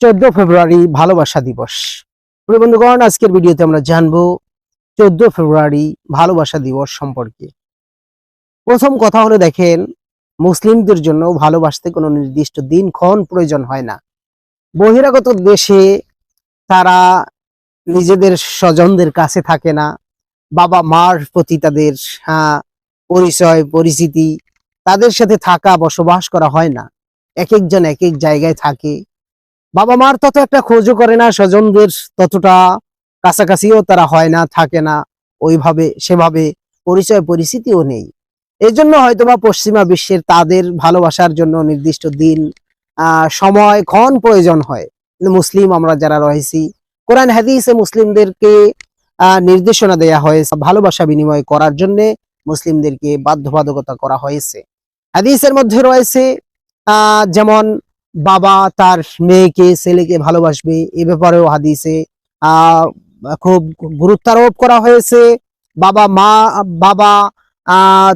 চোদ্দ ফেব্রুয়ারি ভালোবাসা দিবস। প্রিয় বন্ধুগণ, আজকের ভিডিওতে আমরা জানব চোদ্দ ফেব্রুয়ারি ভালোবাসা দিবস সম্পর্কে। প্রথম কথা হলো দেখেন, মুসলিমদের জন্য ভালোবাসতে কোনো নির্দিষ্ট দিন ক্ষণ প্রয়োজন হয় না। বহিরাগত দেশে তারা নিজেদের স্বজনদের কাছে থাকে না। বাবা মার প্রতি তাদের পরিচয়, পরিচিতি তাদের সাথে থাকা, বসবাস করা হয় না। এক একজন এক এক জায়গায় থাকে। বাবা মার তত একটা খোঁজও করে না, স্বজনদের ততটা কাছাকাছিও তারা হয় না, থাকে না। ওইভাবে, সেভাবে পরিচয় পরিস্থিতিও নেই। এই জন্য হয়তোবা পশ্চিমা বিশ্বের তাদের ভালোবাসার জন্য নির্দিষ্ট দিন সময়, ক্ষণ প্রয়োজন হয়। মুসলিম আমরা যারা রয়েছি, কোরআন, হাদিসে মুসলিমদেরকে নির্দেশনা দেয়া হয়েছে, ভালোবাসা বিনিময় করার জন্য মুসলিমদেরকে বাধ্যবাধকতা করা হয়েছে। হাদিসের মধ্যে রয়েছে যেমন বাবা তার মেয়েকে, ছেলেকে ভালোবাসবে। এ ব্যাপারেও হাদিসে খুব গুরুত্বারোপ করা হয়েছে। বাবা, মা, বাবা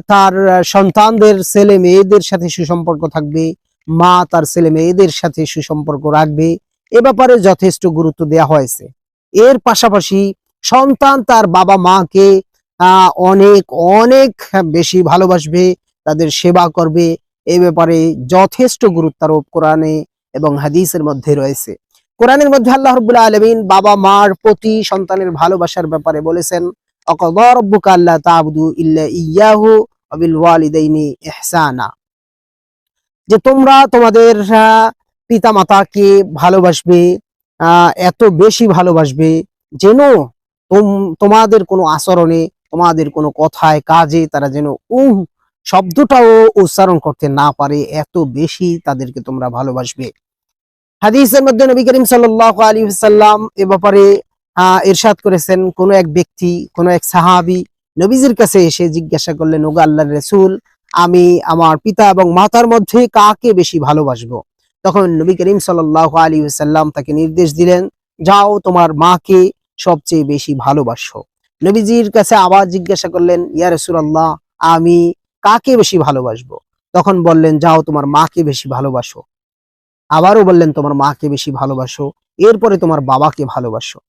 তার সন্তানদের ছেলে মেয়েদের সাথে সুসম্পর্ক থাকবে। মা তার ছেলে মেয়েদের সাথে সুসম্পর্ক রাখবে। এ ব্যাপারে যথেষ্ট গুরুত্ব দেওয়া হয়েছে। এর পাশাপাশি সন্তান তার বাবা মাকে অনেক অনেক বেশি ভালোবাসবে, তাদের সেবা করবে। এই ব্যাপারে যথেষ্ট গুরুত্বারোপ কোরআনে এবং হাদিসের মধ্যে রয়েছে। কোরআনের মধ্যে আল্লাহ রবুল্লা আলমিন বাবা, মার প্রতি সন্তানের ভালোবাসার ব্যাপারে বলেছেন ইয়াহু যে তোমরা তোমাদের পিতা মাতাকে ভালোবাসবে এত বেশি ভালোবাসবে যেন তোম- তোমাদের কোনো আচরণে, তোমাদের কোনো কথায়, কাজে তারা যেন উহ শব্দটাও উচ্চারণ করতে না পারে, এত বেশি তাদেরকে তোমরা ভালোবাসবে। হাদিসের মধ্যে নবী করিম সাল্লাল্লাহু আলাইহি সাল্লাম এ ব্যাপারে ইরশাদ করেছেন। কোন এক ব্যক্তি, কোন এক সাহাবী নবীজির কাছে এসে জিজ্ঞাসা করলেন, ওগো আল্লাহর রাসূল, আমি আমার পিতা এবং মাতার মধ্যে কাকে বেশি ভালোবাসবো? তখন নবী করিম সাল্লাল্লাহু আলাইহি সাল্লাম তাকে নির্দেশ দিলেন, যাও তোমার মাকে সবচেয়ে বেশি ভালোবাসো। নবীজির কাছে আবার জিজ্ঞাসা করলেন, ইয়া রাসূলুল্লাহ, আমি কাকে বেশি ভালোবাসবো? তখন বললেন, যাও, তোমার মাকে বেশি ভালোবাসো। আবারও বললেন, তোমার মাকে বেশি ভালোবাসো। এরপরে তোমার বাবাকে ভালোবাসো।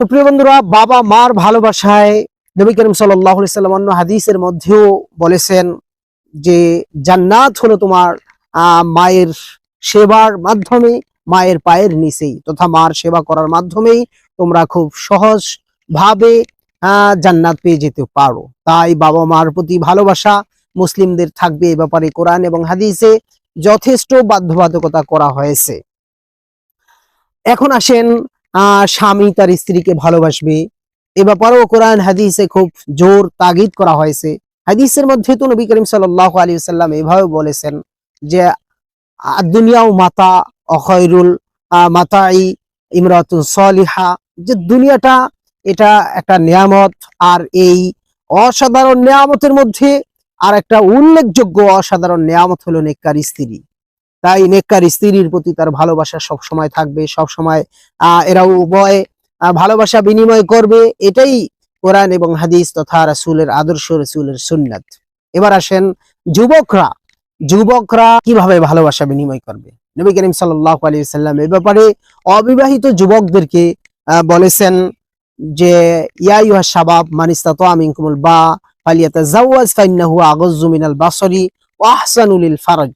তো প্রিয় বন্ধুরা, বাবা মার ভালোবাসায় নবী করিম সাল্লাম অন্য হাদিসের মধ্যেও বলেছেন যে, জান্নাত হলো তোমার মায়ের সেবার মাধ্যমে, মায়ের পায়ের নিচেই, তথা মার সেবা করার মাধ্যমেই তোমরা খুব সহজ ভাবে জান্নাত পেয়ে যেতে পারো। তাই বাবা মার প্রতি ভালোবাসা মুসলিমদের থাকবে এ ব্যাপারে কোরআন এবং হাদিসে যথেষ্ট বাধ্যবাধকতা করা হয়েছে। এখন আসেন স্বামী তার স্ত্রীকে ভালোবাসবে। এ ব্যাপারেও কোরআন, হাদিসে খুব জোর তাগিদ করা হয়েছে। হাদিসের মধ্যে তো নবী করিম সাল্লাল্লাহু আলাইহি সাল্লাম এভাবে বলেছেন যে দুনিয়াও মাতা অখয়রুল মাতাই ইমরাতুন সলিহা। যে দুনিয়াটা এটা একটা নিয়ামত, আর এই অসাধারণ নিয়ামতের মধ্যে আর একটা উল্লেখযোগ্য অসাধারণ নিয়ামত হলো নেককার স্ত্রী। তাই নেককার স্ত্রীর প্রতি তার ভালোবাসা সব সময় থাকবে সব সময় এরা উভয় ভালোবাসা বিনিময় করবে, এটাই কোরআন এবং হাদিস তথা রাসূলের আদর্শ, রাসূলের সুন্নাত। এবার আসেন যুবকরা যুবকরা কীভাবে ভালোবাসা বিনিময় করবে? নবী করিম সাল্লাল্লাহু আলাইহি সাল্লাম এ ব্যাপারে অবিবাহিত যুবকদেরকে বলেছেন যে, ইয়া শাবাব, মান মিনকুমুল বা মিনাল বাসরি ফারজ।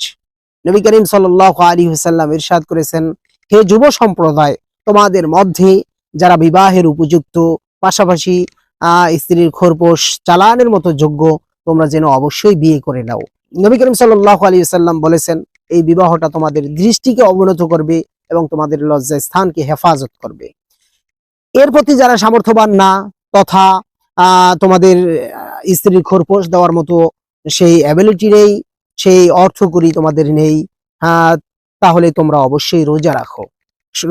নবী করিম ইরশাদ করেছেন, হে যুব সম্প্রদায়, তোমাদের মধ্যে যারা বিবাহের উপযুক্ত, পাশাপাশি স্ত্রীর খোরপোশ চালানের মতো যোগ্য, তোমরা যেন অবশ্যই বিয়ে করে নাও। নবী করিম সাল্লাল্লাহু আলাইহি ওয়াসাল্লাম বলেছেন, এই বিবাহটা তোমাদের দৃষ্টিকে অবনত করবে এবং তোমাদের লজ্জা স্থানকে হেফাজত করবে। এর প্রতি যারা সামর্থ্যবান না, তথা তোমাদের স্ত্রীর খোরপোশ দেওয়ার মতো সেই অ্যাবিলিটি নেই, সেই অর্থ করি তোমাদের নেই তাহলে তোমরা অবশ্যই রোজা রাখো।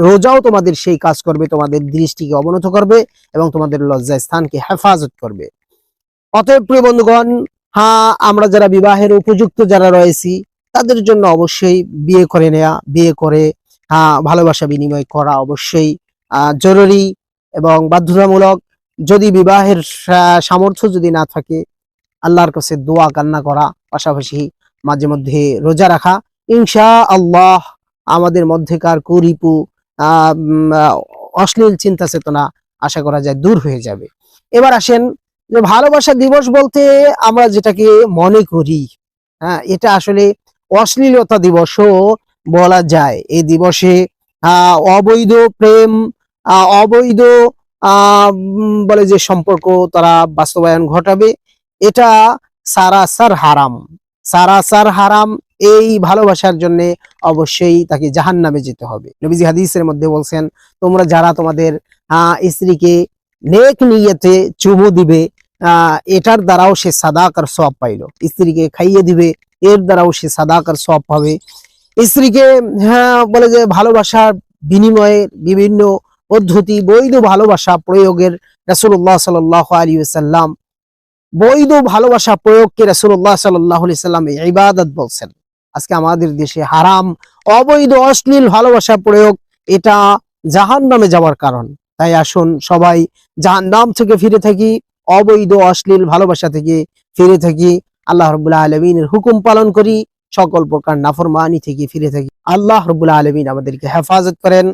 রোজাও তোমাদের সেই কাজ করবে, তোমাদের দৃষ্টিকে অবনত করবে এবং তোমাদের লজ্জায় স্থানকে হেফাজত করবে। অতএব প্রিয় বন্ধুগণ হ্যাঁ আমরা যারা বিবাহের উপযুক্ত যারা রয়েছি, তাদের জন্য অবশ্যই বিয়ে করে নেওয়া বিয়ে করে হ্যাঁ ভালোবাসা বিনিময় করা অবশ্যই জরুরি। এবং বাধ্যতামূলক যদি বিবাহের সামর্থ্য যদি না থাকে, আল্লাহর কাছে দোয়া, কান্না করা, পাশাপাশি মাঝে মধ্যে রোজা রাখা ইনশা আল্লাহ আমাদের মধ্যেকার কুরিপু অশ্লীল চিন্তা চেতনা আশা করা যায় দূর হয়ে যাবে। এবার আসেন যে ভালোবাসা দিবস বলতে আমরা যেটাকে মনে করি হ্যাঁ এটা আসলে অশ্লীলতা দিবসও বলা যায়। এই দিবসে অবৈধ প্রেম অবৈধ বলে যে সম্পর্ক তারা বাস্তবায়ন ঘটাবে, এটা সারাসার হারাম। সারাসার হারাম, এই ভালোবাসার জন্য অবশ্যই তাকে জাহান নামে যেতে হবে। নবীজি হাদিসের মধ্যে বলছেন, তোমরা যারা তোমাদের স্ত্রীকে নেক নিয়েতে চুমু দিবে এটার দ্বারাও সে সাদা সাদাকার সব পাইলো। স্ত্রীকে খাইয়ে দিবে, এর দ্বারাও সে সাদা সাদাকার সব পাবে। স্ত্রীকে হ্যাঁ বলে যে ভালোবাসার বিনিময়ে বিভিন্ন পদ্ধতি, বৈধ ভালোবাসা প্রয়োগের রাসূলুল্লাহ সাল্লাল্লাহু আলাইহি ওয়াসাল্লাম। বৈধ ভালোবাসা প্রয়োগকে রাসূলুল্লাহ সাল্লাল্লাহু আলাইহি সাল্লাম ইবাদত বলছেন। আজকে আমাদের দেশে হারাম, অবৈধ, অশ্লীল ভালোবাসা প্রয়োগ, এটা জাহান্নামে যাওয়ার কারণ। তাই আসুন সবাই জাহান্নাম থেকে ফিরে থাকি, অবৈধ, অশ্লীল ভালোবাসা থেকে ফিরে থাকি। আল্লাহ রবুল্লাহ আলমিনের হুকুম পালন করি, সকল প্রকার নাফরমানি থেকে ফিরে থাকি। আল্লাহ রবুল্লাহ আলমিন আমাদেরকে হেফাজত করেন।